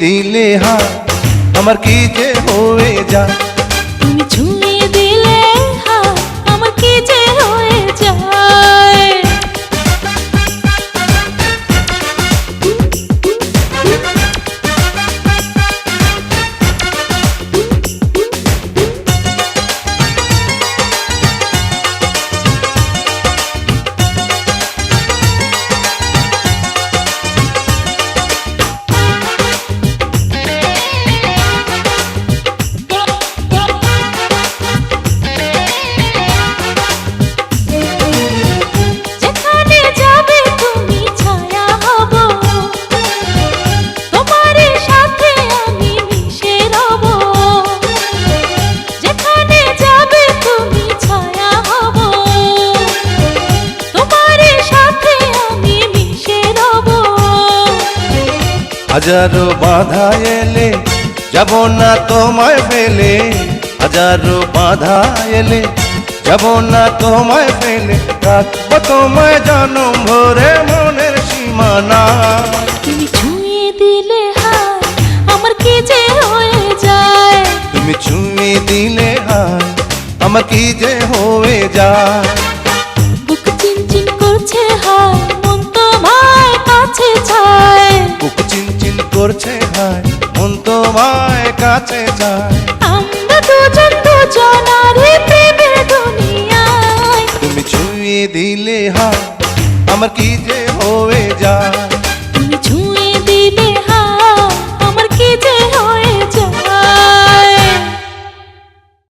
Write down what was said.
দিলে হাত আমার কি যে হয়ে যায় তুমি হাজারো বাধা এলে যাব না তোমায় ফেলে হাজারো বাধা এলে যাব না তোমায় ফেলে রাখব তোমায় জনম ভরে মনের সীমানা তুমি ছুঁয়ে দিলে হাত আমার কি যে হয়ে যায়? তুমি ছুঁয়ে দিলে হায় আমার কি যে হয়ে যায়? করছে ভাই মন তোমায় কাছে যায় আমরা দুজন দুজনারে প্রেমের দুনিয়ায়। তুমি ছুঁয়ে দিলে হায় আমার কি যে